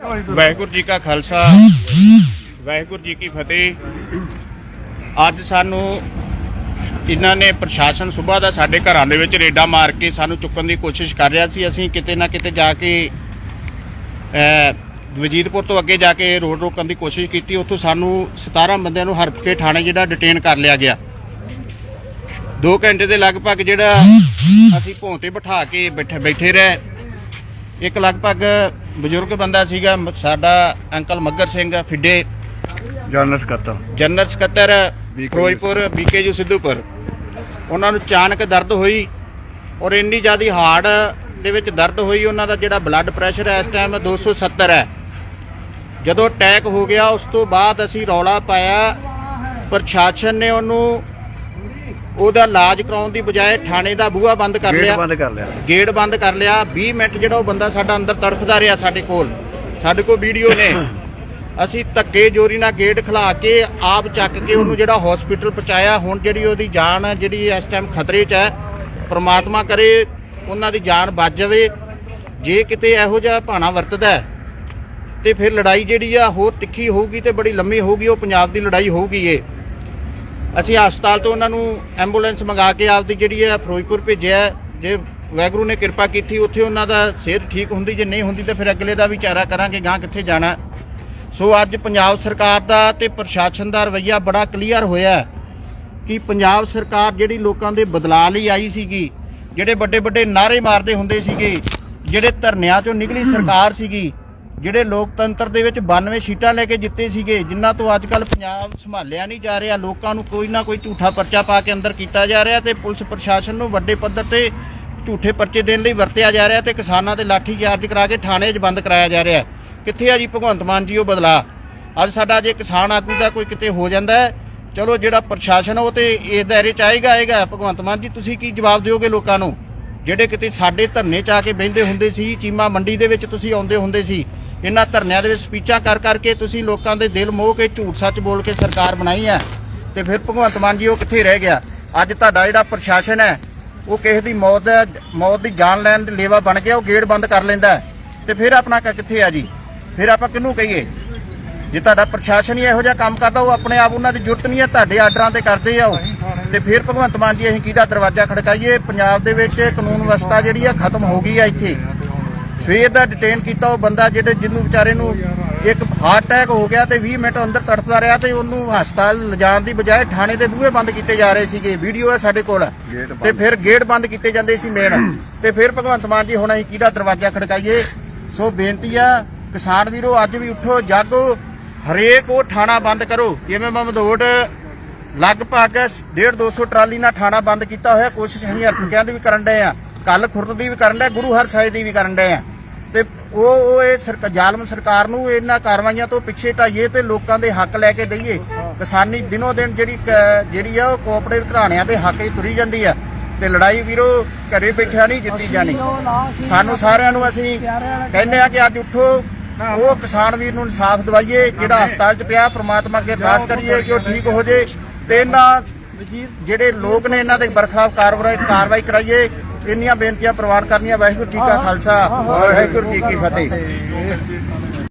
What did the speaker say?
ਵਾਹਿਗੁਰੂ ਜੀ ਕਾ ਖਾਲਸਾ, ਵਾਹਿਗੁਰੂ ਜੀ ਕੀ ਫਤਿਹ। ਅੱਜ ਸਾਨੂੰ ਇਹਨਾਂ ਨੇ ਪ੍ਰਸ਼ਾਸਨ ਸਵੇਰ ਦਾ ਸਾਡੇ ਘਰਾਂ ਦੇ ਵਿੱਚ ਰੇਡਾ ਮਾਰ ਕੇ ਸਾਨੂੰ ਚੁੱਕਣ ਦੀ ਕੋਸ਼ਿਸ਼ ਕਰ ਰਿਹਾ ਸੀ। ਅਸੀਂ ਕਿਤੇ ਨਾ ਕਿਤੇ ਜਾ ਕੇ ਵਜੀਦਪੁਰ ਤੋਂ ਅੱਗੇ ਜਾ ਕੇ ਰੋਡ ਰੋਕਣ ਦੀ ਕੋਸ਼ਿਸ਼ ਕੀਤੀ। ਉੱਥੋਂ ਸਾਨੂੰ 17 ਬੰਦਿਆਂ ਨੂੰ ਹਰਪ ਕੇ ਥਾਣੇ ਜਿਹੜਾ ਡਿਟੇਨ ਕਰ ਲਿਆ ਗਿਆ। 2 ਘੰਟੇ ਦੇ ਲਗਭਗ ਜਿਹੜਾ ਅਸੀਂ ਭੌਂ ਤੇ ਬਿਠਾ ਕੇ ਬੈਠੇ ਬੈਠੇ ਰਹੇ। ਇੱਕ ਲਗਭਗ ਬਜ਼ੁਰਗ ਬੰਦਾ ਸੀਗਾ ਸਾਡਾ ਅੰਕਲ ਮੱਗਰ ਸਿੰਘ ਫਿੱਡੇ। ਜਨਰਲ ਸਕੱਤਰ। ਜਨਰਲ ਸਕੱਤਰ ਫਿਰੋਜ਼ਪੁਰ ਬੀਕੇਯੂ ਸਿੱਧੂਪੁਰ। ਉਹਨਾਂ ਨੂੰ ਅਚਾਨਕ ਦਰਦ ਹੋਈ ਔਰ ਇੰਨੀ ਜ਼ਿਆਦੀ ਹਾਰਟ ਦੇ ਵਿੱਚ ਦਰਦ ਹੋਈ ਉਹਨਾਂ ਦਾ ਜਿਹੜਾ ਬਲੱਡ ਪ੍ਰੈਸ਼ਰ ਹੈ ਇਸ ਟਾਈਮ 270 ਹੈ। ਜਦੋਂ ਅਟੈਕ ਹੋ ਗਿਆ ਉਸ ਤੋਂ ਬਾਅਦ ਅਸੀਂ ਰੌਲਾ ਪਾਇਆ। ਪ੍ਰਸ਼ਾਸਨ ਨੇ ਉਹਨੂੰ ਉਹਦਾ ਇਲਾਜ ਕਰਾਉਣ ਦੀ ਬਜਾਏ ਥਾਣੇ ਦਾ ਬੂਹਾ ਬੰਦ ਕਰ ਗੇਟ ਲਿਆ। ਬੰਦ ਕਰ ਲਿਆ। ਗੇਟ ਬੰਦ ਕਰ ਲਿਆ। 20 ਮਿੰਟ ਜਿਹੜਾ ਉਹ ਬੰਦਾ ਸਾਡਾ ਅੰਦਰ ਤੜਫਦਾ ਰਿਹਾ ਸਾਡੇ ਕੋਲ। ਸਾਡੇ ਕੋਲ ਵੀਡੀਓ ਨੇ। ਅਸੀਂ ਧੱਕੇ ਜੋਰੀ ਨਾਲ ਗੇਟ ਖਲਾ ਕੇ ਆਪ ਚੱਕ ਕੇ ਉਹਨੂੰ ਜਿਹੜਾ ਹਸਪੀਟਲ ਪਹੁੰਚਾਇਆ। ਹੁਣ ਜਿਹੜੀ ਉਹਦੀ ਜਾਨ ਹੈ ਜਿਹੜੀ ਇਸ ਟਾਈਮ ਖਤਰੇ 'ਚ ਹੈ ਪ੍ਰਮਾਤਮਾ ਕਰੇ ਉਹਨਾਂ ਦੀ ਜਾਨ ਬਚ ਜਾਵੇ। ਜੇ ਕਿਤੇ ਇਹੋ ਜਿਹਾ ਭਾਣਾ ਵਰਤਦਾ ਹੈ, ਤੇ ਫਿਰ ਲੜਾਈ ਜਿਹੜੀ ਆ ਹੋਰ ਤਿੱਖੀ ਹੋਊਗੀ ਤੇ ਬੜੀ ਲੰਮੀ ਹੋਊਗੀ। ਉਹ ਪੰਜਾਬ ਦੀ ਲੜਾਈ ਹੋਊਗੀ ਇਹ। ਅਸੀਂ ਹਸਪਤਾਲ ਤੋਂ ਉਹਨਾਂ ਨੂੰ ਐਂਬੂਲੈਂਸ ਮੰਗਾ ਕੇ ਆਪਦੀ ਜਿਹੜੀ ਹੈ ਫਿਰੋਜ਼ਪੁਰ ਭੇਜਿਆ ਜੇ ਵੈਗਰੂ ਨੇ ਕਿਰਪਾ ਕੀਤੀ, ਉੱਥੇ ਉਹਨਾਂ ਦਾ ਸਿਹਤ ਠੀਕ ਹੁੰਦੀ, ਜੇ ਨਹੀਂ ਹੁੰਦੀ ਤਾਂ ਫਿਰ ਅਗਲੇ ਦਾ ਵਿਚਾਰਾ ਕਰਾਂਗੇ ਗਾਂ ਕਿੱਥੇ ਜਾਣਾ ਸੋ ਅੱਜ ਪੰਜਾਬ ਸਰਕਾਰ ਦਾ ਤੇ ਪ੍ਰਸ਼ਾਸਨ ਦਾ ਰਵੱਈਆ ਬੜਾ ਕਲੀਅਰ ਹੋਇਆ ਕਿ ਪੰਜਾਬ ਸਰਕਾਰ ਜਿਹੜੀ ਲੋਕਾਂ ਦੇ ਬਦਲਾਅ ਲਈ ਆਈ ਸੀਗੀ, ਜਿਹੜੇ ਵੱਡੇ ਵੱਡੇ ਨਾਅਰੇ ਮਾਰਦੇ ਹੁੰਦੇ ਸੀਗੇ, ਜਿਹੜੇ ਧਰਨਿਆਂ ਚੋਂ ਨਿਕਲੀ ਸਰਕਾਰ ਸੀਗੀ ਜਿਹੜੇ ਲੋਕਤੰਤਰ ਦੇ ਵਿੱਚ 92 ਸੀਟਾਂ ਲੈ ਕੇ ਜਿੱਤੇ ਸੀਗੇ, ਜਿਨ੍ਹਾਂ ਤੋਂ ਅੱਜ ਕੱਲ ਪੰਜਾਬ ਸੰਭਾਲਿਆ ਨਹੀਂ ਜਾ ਰਿਹਾ, ਲੋਕਾਂ ਨੂੰ ਕੋਈ ਨਾ ਕੋਈ ਝੂਠਾ ਪਰਚਾ ਪਾ ਕੇ ਅੰਦਰ ਕੀਤਾ ਜਾ ਰਿਹਾ ਤੇ ਪੁਲਿਸ ਪ੍ਰਸ਼ਾਸਨ ਨੂੰ ਵੱਡੇ ਪੱਧਰ ਤੇ ਝੂਠੇ ਪਰਚੇ ਦੇਣ ਲਈ ਵਰਤਿਆ ਜਾ ਰਿਹਾ ਤੇ ਕਿਸਾਨਾਂ ਦੇ ਲਾਠੀਚਾਰਜ ਕਰਾ ਕੇ ਥਾਣੇ 'ਚ ਬੰਦ ਕਰਾਇਆ ਜਾ ਰਿਹਾ ਕਿੱਥੇ ਆ ਜੀ ਭਗਵੰਤ ਮਾਨ ਜੀ, ਉਹ ਬਦਲਾ? ਅੱਜ ਸਾਡਾ ਜੇ ਕਿਸਾਨ ਆਗੂ ਦਾ ਕੋਈ ਕਿਤੇ ਹੋ ਜਾਂਦਾ ਹੈ, ਚਲੋ ਜਿਹੜਾ ਪ੍ਰਸ਼ਾਸਨ ਉਹ ਤੇ ਇਸ ਦਾਇਰੇ ਚ ਆਏਗਾ ਆਏਗਾ। ਭਗਵੰਤ ਮਾਨ ਜੀ, ਤੁਸੀਂ ਕੀ ਜਵਾਬ ਦਿਓਗੇ ਲੋਕਾਂ ਨੂੰ? ਜਿਹੜੇ ਕਿਤੇ ਸਾਡੇ ਧਰਨੇ ਚ ਆ ਕੇ ਬਹਿੰਦੇ ਹੁੰਦੇ ਸੀ, ਚੀਮਾ ਮੰਡੀ ਦੇ ਵਿੱਚ ਤੁਸੀਂ ਆਉਂਦੇ ਹੁੰਦੇ ਸੀ ਇਹਨਾਂ ਧਰਨਿਆਂ ਦੇ ਵਿੱਚ ਸਪੀਚਾਂ ਕਰ ਕਰਕੇ ਤੁਸੀਂ ਲੋਕਾਂ ਦੇ ਦਿਲ ਮੋਹ ਕੇ ਝੂਠ ਸੱਚ ਬੋਲ ਕੇ ਸਰਕਾਰ ਬਣਾਈ ਹੈ ਤੇ ਫਿਰ ਭਗਵੰਤ ਮਾਨ ਜੀ ਉਹ ਕਿੱਥੇ ਰਹਿ ਗਿਆ? ਅੱਜ ਤੁਹਾਡਾ ਜਿਹੜਾ ਪ੍ਰਸ਼ਾਸਨ ਹੈ, ਉਹ ਕਿਸੇ ਦੀ ਮੌਤ ਦਾ ਮੌਤ ਦੀ ਜਾਨ ਲੈਣ ਦੇ ਲੇਵਾ ਬਣ ਗਿਆ, ਉਹ ਗੇਟ ਬੰਦ ਕਰ ਲੈਂਦਾ ਹੈ। ਤੇ ਫਿਰ ਆਪਣਾ ਕਿੱਥੇ ਆ ਜੀ? ਫਿਰ ਆਪਾਂ ਕਿਹਨੂੰ ਕਹੀਏ? ਜੇ ਤੁਹਾਡਾ ਪ੍ਰਸ਼ਾਸਨ ਹੀ ਇਹੋ ਜਿਹਾ ਕੰਮ ਕਰਦਾ, ਉਹ ਆਪਣੇ ਆਪ ਉਹਨਾਂ ਦੀ ਜ਼ਰੂਰਤ ਨਹੀਂ ਹੈ, ਤੁਹਾਡੇ ਆਰਡਰਾਂ ਤੇ ਕਰਦੇ ਆ ਉਹ। ਤੇ ਫਿਰ ਭਗਵੰਤ ਮਾਨ ਜੀ, ਅਸੀਂ ਕਿਹਦਾ ਦਰਵਾਜ਼ਾ ਖੜਕਾਈਏ? ਪੰਜਾਬ ਦੇ ਵਿੱਚ ਕਾਨੂੰਨ ਵਿਵਸਥਾ ਜਿਹੜੀ ਆ, ਖਤਮ ਹੋ ਗਈ ਆ ਇੱਥੇ। ਸਵੇਰ ਦਾ ਡਿਟੇਨ ਕੀਤਾ ਉਹ ਬੰਦਾ ਜਿਹੜੇ ਜਿਹਨੂੰ ਵਿਚਾਰੇ ਨੂੰ ਇੱਕ ਹਾਰਟ ਅਟੈਕ ਹੋ ਗਿਆ ਤੇ 20 ਮਿੰਟ ਅੰਦਰ ਤੜਫਦਾ ਰਿਹਾ ਤੇ ਉਹਨੂੰ ਹਸਪਤਾਲ ਲਿਜਾਣ ਦੀ ਬਜਾਏ ਥਾਣੇ ਦੇ ਬੂਹੇ ਬੰਦ ਕੀਤੇ ਜਾ ਰਹੇ ਸੀਗੇ। ਵੀਡੀਓ ਹੈ ਸਾਡੇ ਕੋਲ। ਤੇ ਫਿਰ ਗੇਟ ਬੰਦ ਕੀਤੇ ਜਾਂਦੇ ਸੀ ਮੇਨ ਤੇ ਫਿਰ ਭਗਵੰਤ ਮਾਨ ਜੀ ਹੁਣ ਅਸੀਂ ਕਿਹਦਾ ਦਰਵਾਜ਼ਾ ਖੜਕਾਈਏ? ਸੋ ਬੇਨਤੀ ਆ ਕਿਸਾਨ ਵੀਰੋ ਅੱਜ ਵੀ ਉੱਠੋ ਜਾਗੋ ਹਰੇਕ ਉਹ ਥਾਣਾ ਬੰਦ ਕਰੋ। ਜਿਵੇਂ ਮਮਦੋੜ ਲਗਭਗ 1.5 200 ਟਰਾਲੀ ਨਾਲ ਥਾਣਾ ਬੰਦ ਕੀਤਾ ਹੋਇਆ ਕੋਸ਼ਿਸ਼ ਅਸੀਂ ਹਰਪਕਿਆਂ ਦੀ ਵੀ ਕਰਨ ਡਏ ਆ। ਕੱਲ ਖੁਰਦ ਦੀ ਵੀ ਕਰਨ ਡਏ ਗੁਰੂ ਹਰ ਸਾਹਿਬ ਦੀ ਵੀ ਕਰਨ ਡਏ ਆ। ਤੇ ਉਹ ਉਹ ਇਹ ਸਰਕਾਰ ਜ਼ਾਲਮ ਸਰਕਾਰ ਨੂੰ ਇਹਨਾਂ ਕਾਰਵਾਈਆਂ ਤੋਂ ਪਿੱਛੇ ਢਾਈਏ ਤੇ ਲੋਕਾਂ ਦੇ ਹੱਕ ਲੈ ਕੇ ਦਈਏ। ਕਿਸਾਨੀ ਦਿਨੋ ਦਿਨ ਜਿਹੜੀ ਜਿਹੜੀ ਆ ਉਹ ਕੋਆਪਰੇਟਿਵ ਘਰਾਣਿਆਂ ਦੇ ਹੱਕ 'ਚ ਤੁਰੀ ਜਾਂਦੀ ਆ। ਤੇ ਲੜਾਈ ਵੀਰੋ ਘਰੇ ਬੈਠਿਆ ਨਹੀਂ ਜਿੱਤੀ ਜਾਣੀ। ਸਾਨੂੰ ਸਾਰਿਆਂ ਨੂੰ ਅਸੀਂ ਕਹਿੰਦੇ ਆ ਕਿ ਅੱਜ ਉੱਠੋ ਉਹ ਕਿਸਾਨ ਵੀਰ ਨੂੰ ਇਨਸਾਫ ਦਿਵਾਈਏ ਜਿਹੜਾ ਹਸਪਤਾਲ 'ਚ ਪਿਆ ਪ੍ਰਮਾਤਮਾ ਅੱਗੇ ਅਰਦਾਸ ਕਰੀਏ ਕਿ ਉਹ ਠੀਕ ਹੋ ਜੇ। ਤੇ ਇਹਨਾਂ ਜਿਹੜੇ ਲੋਕ ਨੇ ਇਹਨਾਂ ਦੇ ਬਰਖਲਾਫ ਕਾਰਵਾਈ ਕਾਰਵਾਈ ਕਰਾਈਏ। ਇੰਨੀਆਂ ਬੇਨਤੀਆਂ ਪ੍ਰਵਾਨ ਕਰਨੀਆਂ ਵਾਹਿਗੁਰੂ ਜੀ ਕਾ ਖਾਲਸਾ ਵਾਹਿਗੁਰੂ ਜੀ ਕੀ ਫਤਿਹ।